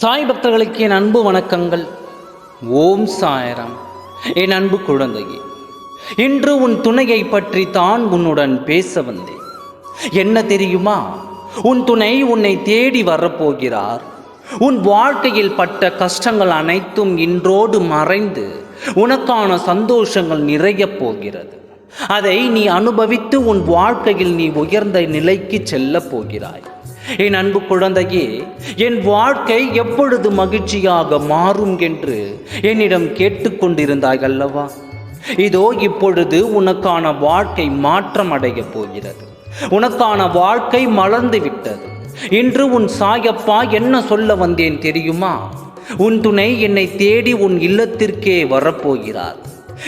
சாய் பக்தர்களுக்கு என் அன்பு வணக்கங்கள். ஓம் சாயராம். என் அன்பு குழந்தையே இன்று உன் துணையை பற்றி தான் உன்னுடன் பேச வந்தேன். என்ன தெரியுமா? உன் துணை உன்னை தேடி வரப்போகிறார். உன் வாழ்க்கையில் பட்ட கஷ்டங்கள் அனைத்தும் இன்றோடு மறைந்து உனக்கான சந்தோஷங்கள் நிறையப் போகிறது. அதை நீ அனுபவித்து உன் வாழ்க்கையில் நீ உயர்ந்த நிலைக்கு செல்லப் போகிறாய். என் அன்பு குழந்தையே என் வாழ்க்கை எப்பொழுது மகிழ்ச்சியாக மாறும் என்று என்னிடம் கேட்டுக்கொண்டிருந்தாய் அல்லவா? இதோ இப்பொழுது உனக்கான வாழ்க்கை மாற்றம் அடையப் போகிறது. உனக்கான வாழ்க்கை மலர்ந்து விட்டது. இன்று உன் சாயப்பா என்ன சொல்ல வந்தேன் தெரியுமா? உன் துணை என்னை தேடி உன் இல்லத்திற்கே வரப்போகிறார்.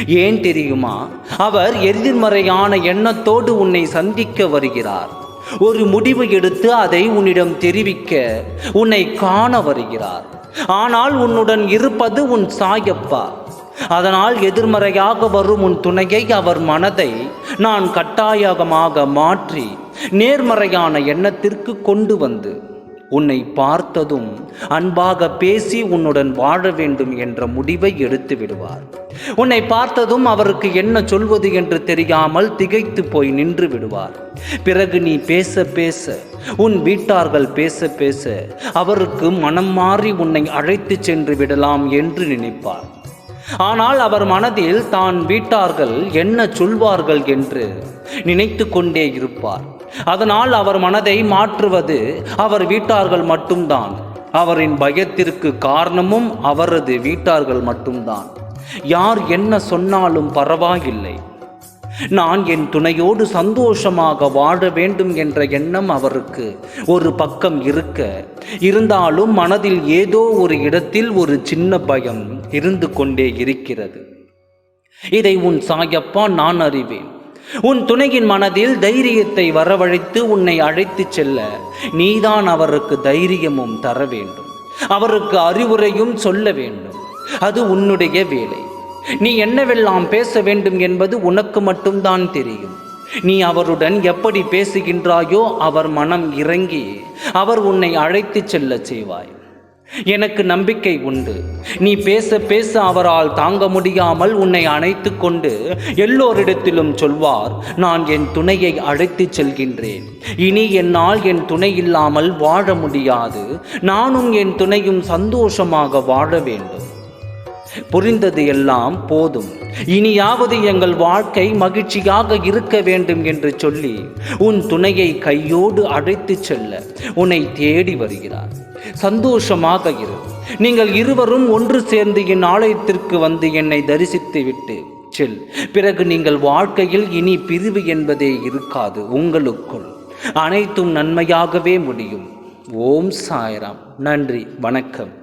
ஏன் தெரியுமா? அவர் எதிர்மறையான எண்ணத்தோடு உன்னை சந்திக்க வருகிறார். ஒரு முடிவு எடுத்து அதை உன்னிடம் தெரிவிக்க உன்னை காண வருகிறார். ஆனால் உன்னுடன் இருப்பது உன் சாயப்பா. அதனால் எதிர்மறையாக வரும் உன் துணையை அவர் மனதை நான் கட்டாயமாக மாற்றி நேர்மறையான எண்ணத்திற்கு கொண்டு வந்து உன்னை பார்த்ததும் அன்பாக பேசி உன்னுடன் வாழ வேண்டும் என்ற முடிவை எடுத்து விடுவார். உன்னை பார்த்ததும் அவருக்கு என்ன சொல்வது என்று தெரியாமல் திகைத்து போய் நின்று விடுவார். பிறகு நீ பேச பேச உன் வீட்டார்கள் பேச பேச அவருக்கு மனம் மாறி உன்னை அழைத்து சென்று விடலாம் என்று நினைப்பார். ஆனால் அவர் மனதில் தான் வீட்டார்கள் என்ன சொல்வார்கள் என்று நினைத்து கொண்டே இருப்பார். அதனால் அவர் மனதை மாற்றுவது அவர் வீட்டார்கள் மட்டும்தான். அவரின் பயத்திற்கு காரணமும் அவரது வீட்டார்கள் மட்டும்தான். யார் என்ன சொன்னாலும் பரவாயில்லை. நான் என் துணையோடு சந்தோஷமாக வாழ வேண்டும் என்ற எண்ணம் அவருக்கு. ஒரு பக்கம் இருக்க இருந்தாலும் மனதில் ஏதோ ஒரு இடத்தில் ஒரு சின்ன பயம் இருந்து கொண்டே இருக்கிறது. இதை உன் சாயப்பா நான் அறிவேன். உன் துணையின் மனதில் தைரியத்தை வரவழைத்து உன்னை அழைத்துச் செல்ல நீதான் அவருக்கு தைரியமும் தர வேண்டும். அவருக்கு அறிவுரையும் சொல்ல வேண்டும். அது உன்னுடைய வேலை. நீ என்னவெல்லாம் பேச வேண்டும் என்பது உனக்கு மட்டும்தான் தெரியும். நீ அவருடன் எப்படி பேசுகின்றாயோ அவர் மனம் இறங்கி அவர் உன்னை அழைத்து செல்லச் செய்வாய். எனக்கு நம்பிக்கை உண்டு. நீ பேச பேச அவரால் தாங்க முடியாமல் உன்னை அணைத்து கொண்டு எல்லோரிடத்திலும் சொல்வார் நான் என் துணையை அழைத்துச் செல்கின்றேன். இனி என்னால் என் துணை இல்லாமல் வாழ முடியாது. நானும் என் துணையும் சந்தோஷமாக வாழ வேண்டும். புரிந்தது எல்லாம் போதும். இனியாவது எங்கள் வாழ்க்கை மகிழ்ச்சியாக இருக்க வேண்டும் என்று சொல்லி உன் துணையை கையோடு அழைத்துச் செல்ல உன்னை தேடி வருகிறார். சந்தோஷமாக இரு. நீங்கள் இருவரும் ஒன்று சேர்ந்து என் ஆலயத்திற்கு வந்து என்னை தரிசித்து விட்டு செல். பிறகு நீங்கள் வாழ்க்கையில் இனி பிரிவு என்பதே இருக்காது உங்களுக்குள். அனைத்தும் நன்மையாகவே முடியும். ஓம் சாய்ராம். நன்றி. வணக்கம்.